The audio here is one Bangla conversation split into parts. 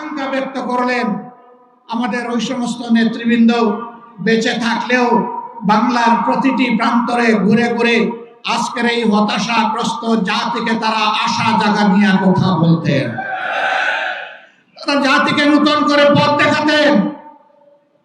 আকাঙ্ক্ষা ব্যক্ত করলেন। আমাদের ওই সমস্ত নেতৃবৃন্দ বেঁচে থাকলেও বাংলার প্রতিটি প্রান্তরে ঘুরে ঘুরে আজকের এই হতাশাগ্রস্ত জাতিকে তারা আশা জাগা নিয়ে কথা বলতেন। তারা জাতিকে নূতন করে পথ দেখাতেন।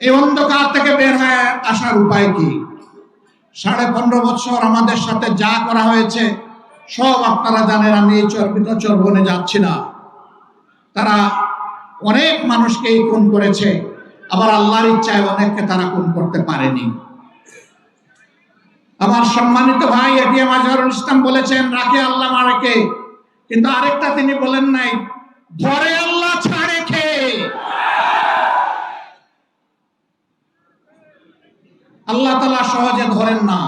এই অন্ধকার থেকে বের হয়ে আসার উপায় কি? সাড়ে পনেরো বছর আমাদের সাথে যা করা হয়েছে, সব আপনারা জানেন, আমি এই চর্বিত চর্বনে যাচ্ছি না। তারা অনেক মানুষকেই খুন করেছে, আবার আল্লাহর ইচ্ছায় অনেককে তারা খুন করতে পারেনি। আমার সম্মানিত ভাই এটিএম আজহারুল ইসলাম বলেছেন, রাখে আল্লাহ মারেকে। কিন্তু আরেকটা তিনি বলেন নাই, ধরে আল্লাহ ছাড়ে খেয়ে আল্লাহ তালা সহজে ধরেন না।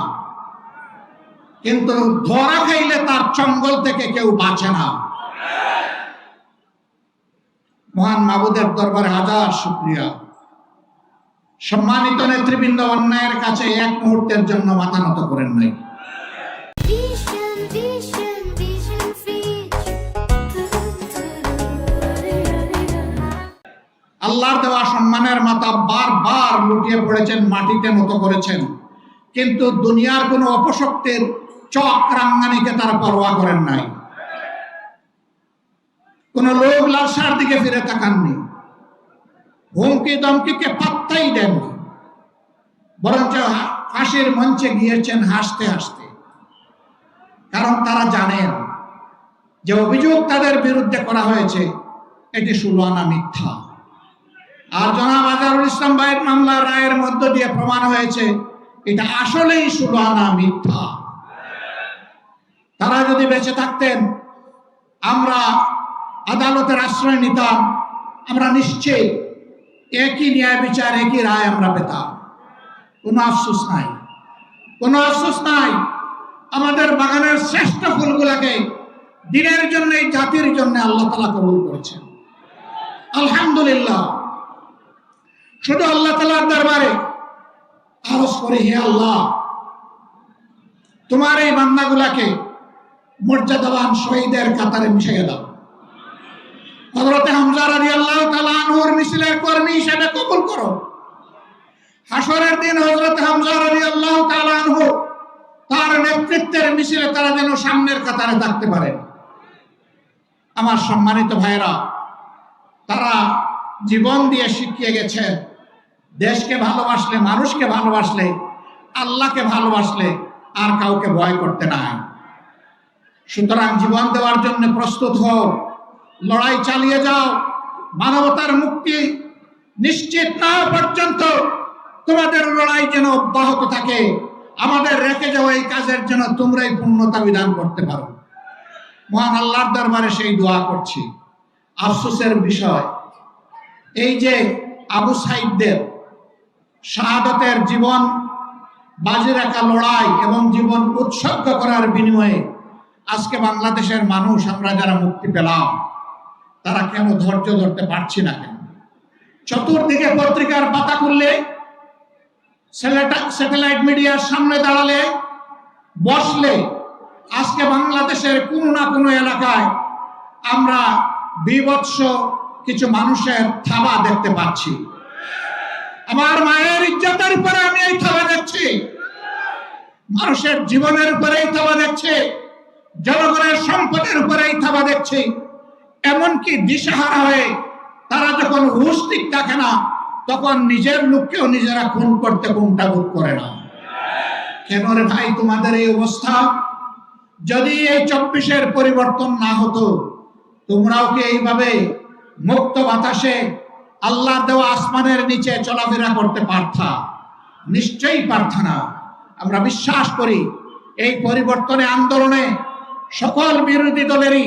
কিন্তু ধরা খাইলে তার চঙ্গল থেকে কেউ বাঁচে না। মহান মাবুদের দরবারে হাজার শুক্রিয়া। সম্মানিত নেতৃবৃন্দ অন্যায়ের কাছে এক মুহূর্তের জন্য মাথা নত করেন নাই. আল্লাহর দেওয়া সম্মানের মাথা বারবার লুটিয়ে পড়েছেন মাটিতে মতো করেছেন। কিন্তু দুনিয়ার কোনো অপশক্তির চক্রাঙ্গানিকে তারা পরোয়া করেন নাই। কোন লোক লালসার দিকে ফিরে তাকাননি। হুমকি দমকিকে পাত্তাই দেননি। বরঞ্চ হা- ফাঁসির মঞ্চে গিয়েছেন হাসতে হাসতে। কারণ তারা জানেন যে অভিযোগ তাদের বিরুদ্ধে করা হয়েছে, এটি সুলানা মিথ্যা। আর জনাব আজারুল ইসলাম ভাইয়ের মামলা রায়ের মধ্য দিয়ে প্রমাণ হয়েছে, এটা আসলেই সুলানা মিথ্যা। তারা যদি বেঁচে থাকতেন, আমরা আদালতের আশ্রয় নিতাম। আমরা নিশ্চয়ই একই ন্যায় বিচার, একই রায় আমরা পেতাম। কোনো আফসোস নাই। কোনো আফসোস নাই। আমাদের বাগানের শ্রেষ্ঠ ফুলগুলাকে দিনের জন্য, এই জাতির জন্য আল্লাহ তালা কবুল করেছেন। আলহামদুলিল্লাহ। শুধু আল্লাহ তালার দরবারে। আরজ করে, হে আল্লাহ, তোমার এই বান্দাগুলাকে মর্যাদাবান শহীদের কাতারে মিশিয়ে দাও। হজরতে হামজা রাজি আল্লাহ তালা আনহুর মিছিলের কর্মী হিসেবে কবুল করো। হাসরের দিন হজরত হামজা রাজি আল্লাহ তালা আনহু তার নেতৃত্বের মিছিলে তারা যেন সামনের কাতারে থাকতে পারেন আমার সম্মানিত ভাইরা তারা জীবন দিয়ে শিখিয়ে গেছে, দেশকে ভালোবাসলে, মানুষকে ভালোবাসলে, আল্লাহকে ভালোবাসলে আর কাউকে ভয় করতে নাই। সুতরাং জীবন দেওয়ার জন্য প্রস্তুত হও। লড়াই চালিয়ে যাও। মানবতার মুক্তি নিশ্চিত না পর্যন্ত তোমাদের লড়াই যেন অব্যাহত থাকে, আমাদের রেখে যাওয়া এই কাজের জন্য তোমরাই পূর্ণতা বিধান করতে পারো। মহান আল্লাহর দরবারে সেই দোয়া করছি। আফসোসের বিষয়, এই যে আবু সাইদদের শাহাদতের জীবন, বাজি রাখা লড়াই এবং জীবন উৎসর্গ করার বিনিময়ে আজকে বাংলাদেশের মানুষ, আমরা যারা মুক্তি পেলাম তারা কেন ধৈর্য ধরতে পারছি না কেন? চতুর্দিকে পত্রিকার পাতা খুললে স্যাটেলাইট মিডিয়ার সামনে দাঁড়ালে, বসলে, আজকে বাংলাদেশের কোনো না কোনো এলাকায় আমরা বিভৎস কিছু মানুষের থাবা দেখতে পাচ্ছি। আমার মায়ের ইজ্জতের উপরে আমি এই থাবা দেখছি। মানুষের জীবনের উপরে এই থাবা দেখছি। জনগণের সম্পদের উপরে এই থাবা দেখছি। এমনকি দিশাহারা হয়ে তারা যখন হুশ ঠিক থাকে না, তখন নিজের লোককেও নিজেরা খুন করতে কোনটা বোধ করে না। কেন রে ভাই, তোমাদের এই অবস্থা? যদি এই চব্বিশের পরিবর্তন না হতো, তোমরাও কি এইভাবে মুক্ত বাতাসে আল্লাহ দেওয়া আসমানের নিচে চলাফেরা করতে পারতা? নিশ্চয়ই পারত না। আমরা বিশ্বাস করি, এই পরিবর্তনে, আন্দোলনে সকল বিরোধী দলেরই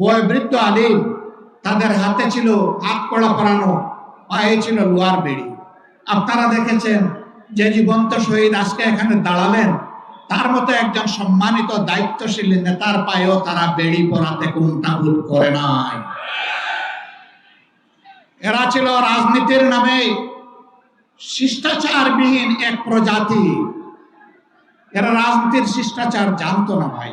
বয়বৃদ্ধ আলিম তাদের হাতে ছিল হাত কড়া পরানো পায়ে ছিল লোয়ার বেড়ি। আপনারা দেখেছেন যে জীবন্ত শহীদ আজকে এখানে দাঁড়ালেন। তার মতো একজন সম্মানিত, দায়িত্বশীল নেতার পায়েও তারা বেড়ি পরাতে কোনটা বোধ করে নাই। এরা ছিল রাজনীতির নামে শিষ্টাচারবিহীন এক প্রজাতি। এরা রাজনীতির শিষ্টাচার জানতো না ভাই।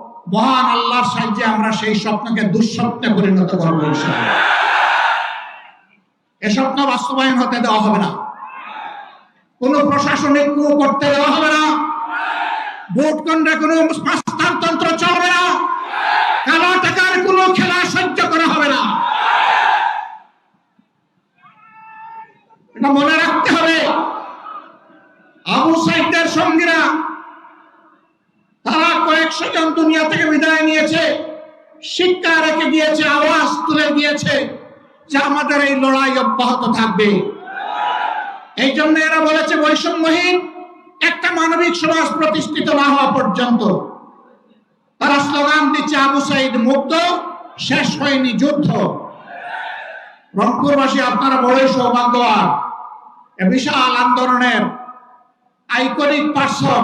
মহান আল্লাহর সাহায্যে আমরা সেই স্বপ্নকে দুঃস্বপ্নে পরিণত করব এ স্বপ্ন বাস্তবায়ন হতে দেওয়া হবে না। কোনো প্রশাসনিক কু করতে দেওয়া হবে না। ভোট কেন্দ্রে কোনো স্থানতন্ত্র চলবে না। কালো টাকার কোনো খেলা সহ্য করা হবে না। এটা মনে রাখতে হবে। আবু সাইদের সঙ্গীরা দুনিয়া থেকে বিদায় নিয়েছে। শিক্ষা রেখে আওয়াজ তুলে দিয়েছে যে আমাদের এই লড়াই অব্যাহত থাকবে। এই জন্য এরা বলেছে, বৈষম্যহীন একটা মানবিক সমাজ প্রতিষ্ঠিত না হওয়া পর্যন্ত। তারা স্লোগান দিচ্ছে, আবু সাইদ মুক্ত, শেষ হয়নি যুদ্ধ। রংপুরবাসী, আপনারা বড়ই সৌভাগ্যবান। বিশাল আন্দোলনের আইকনিক পার্সন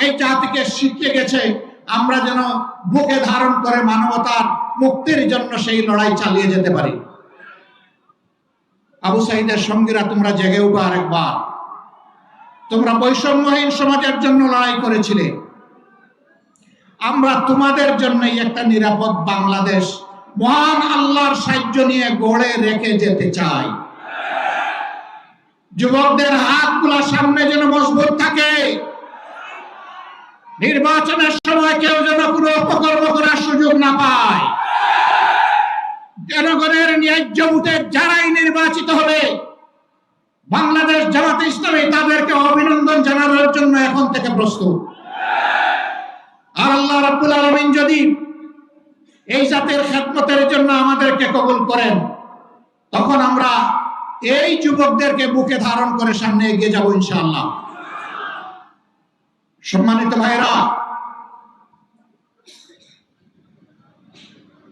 এই জাতিকে শিখতে গেছে, আমরা যেন বুকে ধারণ করে মানবতার মুক্তির জন্য সেই লড়াই চালিয়ে যেতে পারি। আবু সাইদের সঙ্গীরা তোমরা জেগে উঠো আরেকবার। তোমরা বৈষম্যহীন সমাজের জন্য লড়াই করেছিলে। আমরা তোমাদের জন্যই একটা নিরাপদ বাংলাদেশ, মহান আল্লাহর সাহায্য নিয়ে গড়ে রেখে যেতে চাই। যুবকদের হাতগুলা সামনে যেন মজবুত থাকে। নির্বাচনের সময় কেউ যেন কোনো অপকর্ম করার সুযোগ না পায়। জনগণের ন্যায্য ভোটে যারাই নির্বাচিত হবে, বাংলাদেশ জামাতে ইসলামী তাদেরকে অভিনন্দন জানানোর জন্য এখন থেকে প্রস্তুত। আর আল্লাহ রাব্বুল আলামিন যদি এই জাতের খেদমতের জন্য আমাদেরকে কবুল করেন, তখন আমরা এই যুবকদেরকে বুকে ধারণ করে সামনে এগিয়ে যাব ইনশাআল্লাহ। সম্মানিত ভাইরা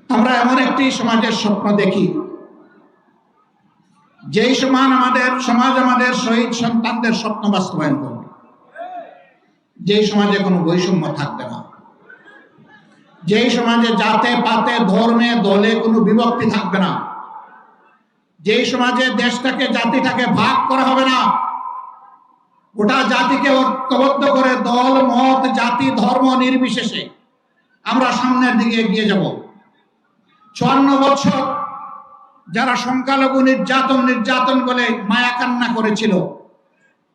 আমরা এমন একটি সমাজের স্বপ্ন দেখি। যেই সমান আমাদের, সমাজ আমাদের শহীদ সন্তানদের স্বপ্ন বাস্তবায়ন করবে। যেই সমাজে কোনো বৈষম্য থাকবে না। যেই সমাজে জাতে, পাতে, ধর্মে, দলে কোনো বিভক্তি থাকবে না। যেই সমাজে দেশটাকে, জাতিটাকে ভাগ করা হবে না। গোটা জাতিকে ঐক্যবদ্ধ করে দল, মত, জাতি, ধর্ম নির্বিশেষে আমরা সামনের দিকে এগিয়ে যাব। চুয়ান্ন বছর যারা সংখ্যালঘু নির্যাতন নির্যাতন বলে মায়া কান্না করেছিল,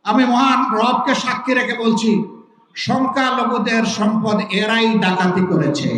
আমি মহান রবকে সাক্ষী রেখে বলছি, সংখ্যালঘুদের সম্পদ এরাই ডাকাতি করেছে।